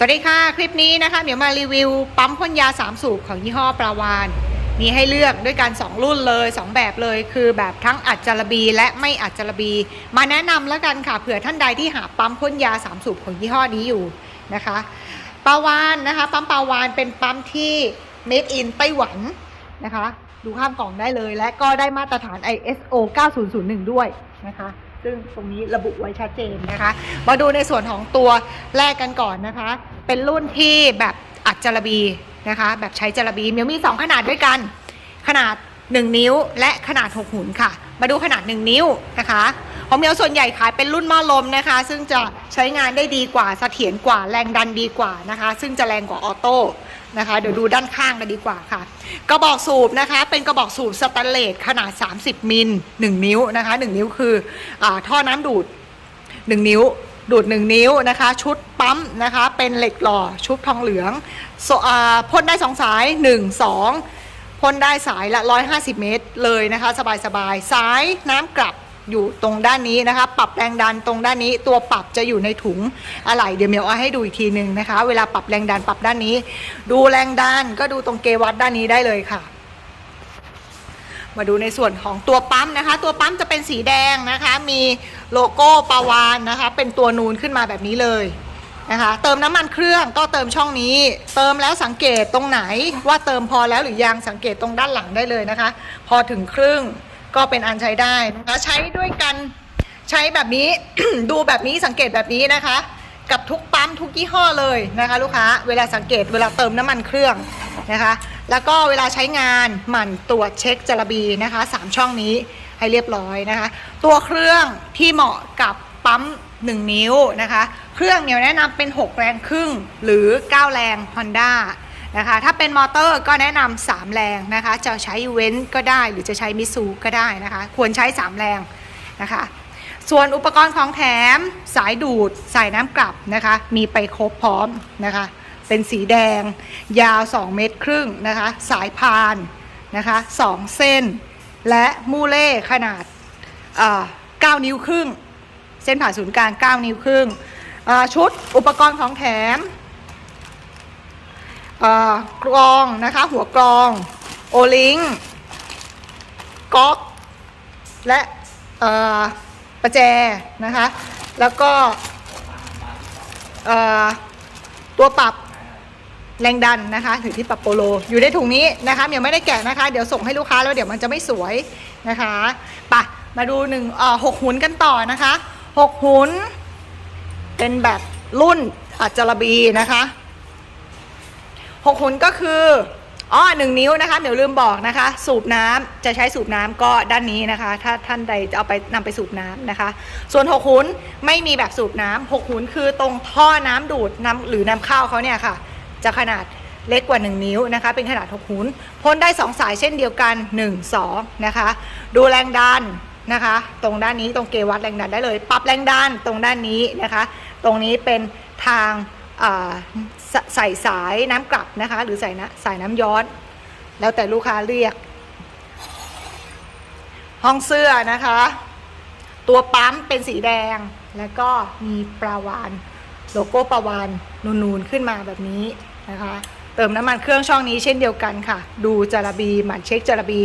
สวัสดีค่ะ คลิปนี้นะคะเดี๋ยวมารีวิวปั๊มพ่นยา 3 สูบของยี่ห้อปลาวานมีให้เลือกด้วยกัน 2 รุ่นเลย 2 แบบเลย คือแบบทั้งอัดจารบีและไม่อัดจารบี มาแนะนำแล้วกันค่ะเผื่อท่านใดที่หาปั๊มพ่นยา 3 สูบของยี่ห้อนี้อยู่นะคะปลาวานนะคะ ปั๊มปลาวานเป็นปั๊มที่ made in ไต้หวันนะคะ ดูข้ามกล่องได้เลย และก็ได้มาตรฐาน ISO 9001 ด้วยนะคะ ซึ่งตรงนี้ระบุไว้ชัดเจนนะคะ มาดูในส่วนของตัวแรกกันก่อนนะคะ เป็นรุ่นที่แบบอัดจารบีนะคะ แบบใช้จารบีเมียวมี 2 ขนาดด้วยกัน ขนาด 1 นิ้ว และขนาด 6 หุนค่ะ มาดูขนาด 1 นิ้วนะคะของเมียวส่วนใหญ่ขายเป็นรุ่นหม้อลมนะคะ ซึ่งจะใช้งานได้ดีกว่าเสถียรกว่าแรงดันดีกว่านะคะ ซึ่งจะแรงกว่าออโต้ นะคะ เดี๋ยวดูด้านข้างกันดีกว่าค่ะ กระบอกสูบนะคะ เป็นกระบอกสูบสแตนเลสขนาด 30 มิล 1 นิ้วนะคะ 1 นิ้วคืออท่อน้ำดูด 1 นิ้วดูด 1 นิ้วนะคะ ชุดปั๊มนะคะ เป็นเหล็กหล่อชุบทองเหลืองอพ่นได้ 2 สาย 1 2พ่นได้สายละ 150 เมตรเลยนะคะ สบายๆสายน้ำกลับ อยู่ตรงด้านนี้นะคะ ปรับแรงดันตรงด้านนี้ ตัวปรับจะอยู่ในถุงอะไหล่เดี๋ยวเมียวเอาให้ดูอีกทีหนึ่งนะคะ เวลาปรับแรงดันปรับด้านนี้ ดูแรงดันก็ดูตรงเกวัตด้านนี้ได้เลยค่ะ มาดูในส่วนของตัวปั๊มนะคะ ตัวปั๊มจะเป็นสีแดงนะคะ มีโลโก้ปาวานนะคะ เป็นตัวนูนขึ้นมาแบบนี้เลยนะคะเติมน้ำมันเครื่องก็เติมช่องนี้ เติมแล้วสังเกตตรงไหนว่าเติมพอแล้วหรือยังสังเกตตรงด้านหลังได้เลยนะคะ พอถึงครึ่ง ก็เป็นอันใช้ได้นะคะใช้ด้วยกันใช้แบบนี้ ดูแบบนี้สังเกตแบบนี้นะคะ กับทุกปั๊มทุกยี่ห้อเลยนะคะ ลูกค้าเวลาสังเกตเวลาเติมน้ำมันเครื่องนะคะ แล้วก็เวลาใช้งานหมั่นตรวจเช็คจระบีนะคะสามช่องนี้ให้เรียบร้อยนะคะ ตัวเครื่องที่เหมาะกับปั๊ม 1 นิ้วนะคะ เครื่องเนี่ยแนะนำเป็น 6 แรงครึ่งหรือ 9 แรง Honda นะคะถ้าเป็นมอเตอร์ก็แนะนำ3แรงนะคะ จะใช้เว้นก็ได้หรือจะใช้มิสูก็ได้นะคะ ควรใช้ 3 แรงนะคะ ส่วนอุปกรณ์ของแถมสายดูดสายน้ำกลับนะคะ มีไปครบพร้อมนะคะ เป็นสีแดง ยาว 2 เมตรครึ่งนะคะ สายพานนะคะ2เส้น และมูเล่ขนาดเอ่อ9นิ้วครึ่ง เส้นผ่าศูนย์กลาง 9 นิ้วครึ่งชุดอุปกรณ์ของแถม กรองนะคะ หัวกรอง โอลิงก๊อกและประแจนะคะ แล้วก็ตัวปรับแรงดันนะคะถือที่ปรับโปโล อยู่ในถุงนี้นะคะเดี๋ยวไม่ได้แกะนะคะ เดี๋ยวส่งให้ลูกค้าแล้วเดี๋ยวมันจะไม่สวยนะคะไปะมาดูหนึ่งหกหุนกันต่อนะคะหกหุนเป็นแบบรุ่นอัจจรบีนะคะ หกหุนก็คืออ๋อหนึ่งนิ้วนะคะเดี๋ยวลืมบอกนะคะ สูบน้ำจะใช้สูบน้ำก็ด้านนี้นะคะ ถ้าท่านใดจะเอาไปนำไปสูบน้ำนะคะ ส่วนหกหุนไม่มีแบบสูบน้ำหกหุนคือตรงท่อน้ำดูดน้ำหรือน้ำเข้าเขาเนี่ยค่ะ จะขนาดเล็กกว่า 1 นิ้วนะคะ เป็นขนาด6หุนพ่นได้ 2 สายเช่นเดียวกัน 1 2 นะคะ ดูแรงดันนะคะ ตรงด้านนี้ตรงเกวัดแรงดันได้เลย ปรับแรงดันตรงด้านนี้นะคะ ตรงนี้เป็นทาง ใส่สายน้ำกลับนะคะ หรือใส่นะสายน้ำย้อน แล้วแต่ลูกค้าเรียก ห้องเสื้อนะคะ ตัวปั๊มเป็นสีแดง แล้วก็มีปลาวานโลโก้ปลาวานนูนๆขึ้นมาแบบนี้นะคะ เติมน้ำมันเครื่องช่องนี้เช่นเดียวกันค่ะ ดูจารบีหมั่นเช็คจารบี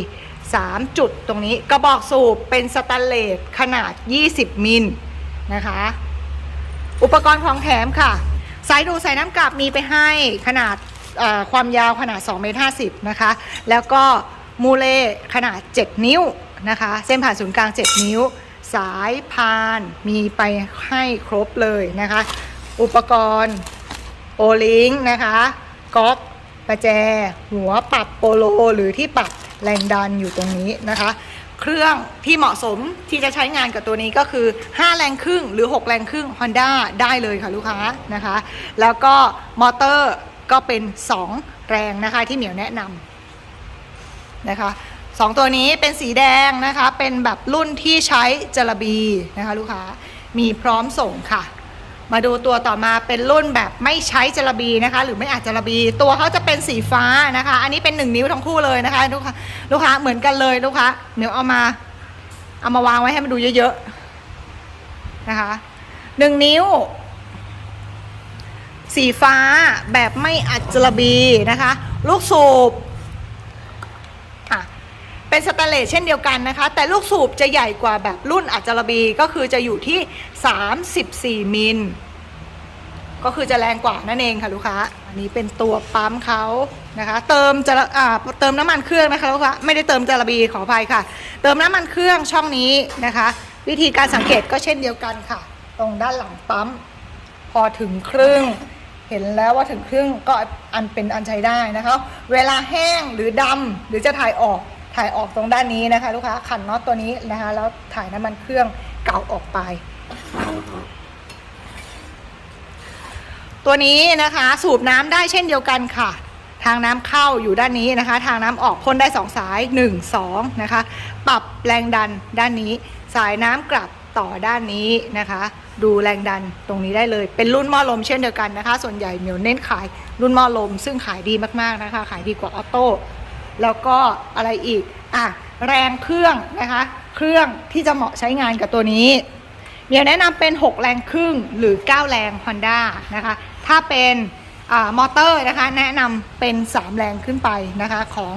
3 จุดตรงนี้กระบอกสูบเป็นสแตนเลสขนาด 20 มิลนะคะ อุปกรณ์ของแถมค่ะ สายดูสายน้ำกลับมีไปให้ขนาดความยาวขนาด2เมตร50นะคะ แล้วก็มูเล่ขนาด 7 นิ้วนะคะ เส้นผ่านศูนย์กลาง 7 นิ้ว สายพานมีไปให้ครบเลยนะคะ อุปกรณ์โอลิงนะคะก๊อกประแจ หัวปรับโปโลหรือที่ปรับแรงดันอยู่ตรงนี้นะคะ เครื่องที่เหมาะสมที่จะใช้งานกับตัวนี้ก็คือ 5 แรงครึ่งหรือ 6 แรงครึ่ง Honda ได้เลยค่ะลูกค้านะคะ แล้วก็มอเตอร์ก็เป็น 2 แรงนะคะที่เหมียวแนะนำนะคะสองตัวนี้เป็นสีแดงนะคะ เป็นแบบรุ่นที่ใช้จระบีนะคะลูกค้า มีพร้อมส่งค่ะ มาดูตัวต่อมาเป็นรุ่นแบบไม่ใช้จระบีนะคะ หรือไม่อาจจระบี ตัวเขาจะเป็นสีฟ้านะคะ อันนี้เป็นหนึ่งนิ้วทั้งคู่เลยนะคะลูกค้าลูกค้าเหมือนกันเลยลูกค้าเดี๋ยวเอามาเอามาวางไว้ให้มันดูเยอะๆนะคะหนึ่งนิ้ว สีฟ้าแบบไม่อัจจระบีนะคะ ลูกสูบ เป็นสแตนเลสเช่นเดียวกันนะคะ แต่ลูกสูบจะใหญ่กว่าแบบรุ่นอัจจรบีก็คือจะอยู่ที่ 34 มิล ก็คือจะแรงกว่านั่นเองค่ะลูกค้า อันนี้เป็นตัวปั๊มเขานะคะ เติมจะอ่าเติมน้ำมันเครื่องนะคะลูกค้าไม่ได้เติมจารบีขออภัยค่ะ เติมน้ำมันเครื่องช่องนี้นะคะ วิธีการสังเกตก็เช่นเดียวกันค่ะ ตรงด้านหลังปั๊มพอถึงครึ่งเห็นแล้วว่าถึงครึ่งก็อันเป็นอันใช้ได้นะคะ เวลาแห้งหรือดำหรือจะถ่ายออก ถ่ายออกตรงด้านนี้นะคะ ลูกค้าขันน็อตตัวนี้นะคะ แล้วถ่ายน้ำมันเครื่องเก่าออกไป ตัวนี้นะคะสูบน้ำได้เช่นเดียวกันค่ะ ทางน้ำเข้าอยู่ด้านนี้นะคะ ทางน้ำออกพ่นได้2สาย1 2นะคะ ปรับแรงดันด้านนี้ สายน้ำกลับต่อด้านนี้นะคะ ดูแรงดันตรงนี้ได้เลย เป็นรุ่นหม้อลมเช่นเดียวกันนะคะ ส่วนใหญ่เหมียวเน้นขายรุ่นหม้อลม ซึ่งขายดีมากๆนะคะ ขายดีกว่าออโต้ แล้วก็อะไรอีกอะแรงเครื่องนะคะ เครื่องที่จะเหมาะใช้งานกับตัวนี้ เดี๋ยวแนะนำเป็น 6 แรงครึ่งหรือ 9 แรง Honda นะคะ ถ้าเป็นอามอเตอร์นะคะแนะนำเป็น 3 แรงขึ้นไปนะคะของ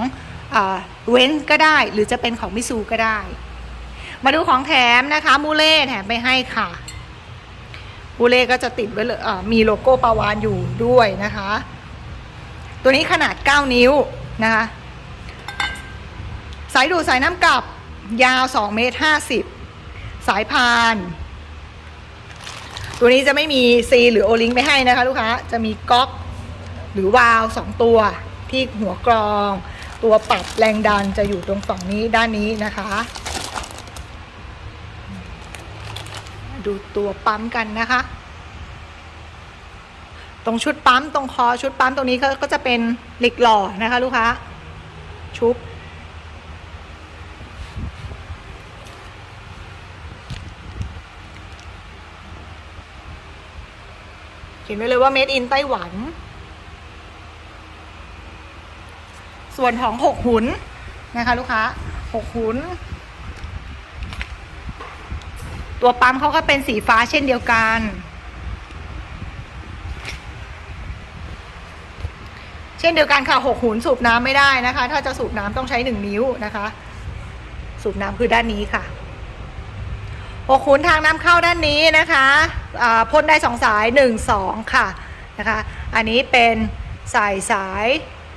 เว้นก็ได้หรือจะเป็นของมิซูก็ได้ มาดูของแถมนะคะมูเล่แถมไปให้ค่ะมูเล่ก็จะติดไว้เลยอ่ามีโลโก้ปาวานอยู่ด้วยนะคะ ตัวนี้ขนาด 9 นิ้วนะคะ สายดูดสายน้ำกลับยาว2เมตร50 สายพาน ตัวนี้จะไม่มีซีหรือโอลิงไปให้นะคะลูกค้า จะมีก๊อกหรือวาล์วสองตัวที่หัวกรอง ตัวปรับแรงดันจะอยู่ตรงฝั่งนี้ด้านนี้นะคะ ดูตัวปั๊มกันนะคะ ตรงชุดปั๊มตรงคอชุดปั๊มตรงนี้ก็ก็จะเป็นเหล็กหล่อนะคะ ลูกค้าชุบ เขียนไว้เลยว่า made in ไต้หวัน ส่วนของหกหุนนะคะลูกค้าหกหุน ตัวปั๊มเขาก็เป็นสีฟ้าเช่นเดียวกัน เช่นเดียวกันค่ะหกหุนสูบน้ำไม่ได้นะคะ ถ้าจะสูบน้ำต้องใช้หนึ่งนิ้วนะคะ สูบน้ำคือด้านนี้ค่ะหกขุนทางน้ำเข้าด้านนี้นะคะ พ่นได้สองสายหนึ่งสองค่ะนะคะอันนี้เป็นสายสาย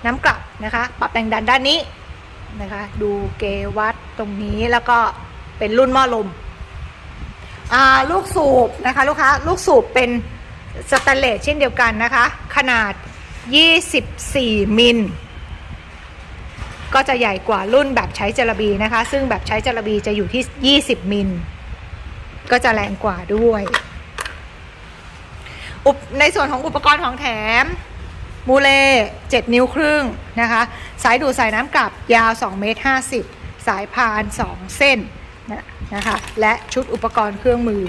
น้ำกลับนะคะปรับแรงดันด้านนี้นะคะดูเกวัดตรงนี้แล้วก็เป็นรุ่นหม้อลมอ่าลูกสูบนะคะลูกค้าลูกสูบเป็นสแตนเลสเช่นเดียวกันนะคะ ขนาด 24 มิล ก็จะใหญ่กว่ารุ่นแบบใช้จระบีนะคะ ซึ่งแบบใช้จระบีจะอยู่ที่ 20 มิล ก็จะแรงกว่าด้วย อุปในส่วนของอุปกรณ์ของแถมมูเล7นิ้วครึ่งนะคะ สายดูดสายน้ำกลับยาว2เมตร50 สายพาน 2 เส้นนะคะ และชุดอุปกรณ์เครื่องมือ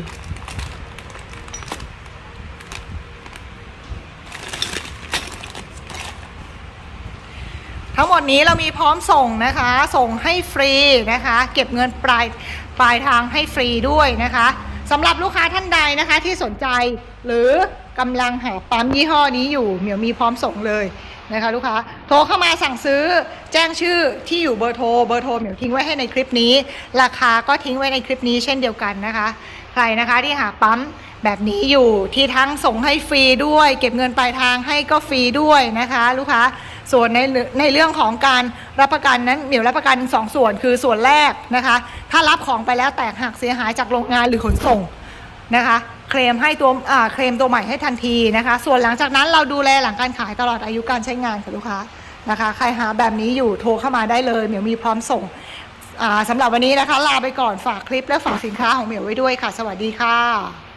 ทั้งหมดนี้เรามีพร้อมส่งนะคะ ส่งให้ฟรีนะคะ เก็บเงินปลายปลายทางให้ฟรีด้วยนะคะ สำหรับลูกค้าท่านใดนะคะที่สนใจหรือกำลังหาปั๊มยี่ห้อนี้อยู่เหมียวมีพร้อมส่งเลยนะคะ ลูกค้าโทรเข้ามาสั่งซื้อแจ้งชื่อที่อยู่เบอร์โทรเบอร์โทรเหมียวทิ้งไว้ให้ในคลิปนี้ ราคาก็ทิ้งไว้ในคลิปนี้เช่นเดียวกันนะคะ ใครนะคะที่หาปั๊มแบบนี้อยู่ที่ทั้งส่งให้ฟรีด้วย เก็บเงินปลายทางให้ก็ฟรีด้วยนะคะ ลูกค้า ส่วนในในเรื่องของการรับประกันนั้นเหมียวรับประกัน 2 ส่วนคือส่วนแรกนะคะ ถ้ารับของไปแล้วแตกหักเสียหายจากโรงงานหรือขนส่งนะคะเคลมให้ตัวอ่าเคลมตัวใหม่ให้ทันทีนะคะ ส่วนหลังจากนั้นเราดูแลหลังการขายตลอดอายุการใช้งานค่ะลูกค้านะคะ ใครหาแบบนี้อยู่โทรเข้ามาได้เลยเหมียวมีพร้อมส่งอ่าสำหรับวันนี้นะคะ ลาไปก่อนฝากคลิปและฝากสินค้าของเหมียวไว้ด้วยค่ะ สวัสดีค่ะ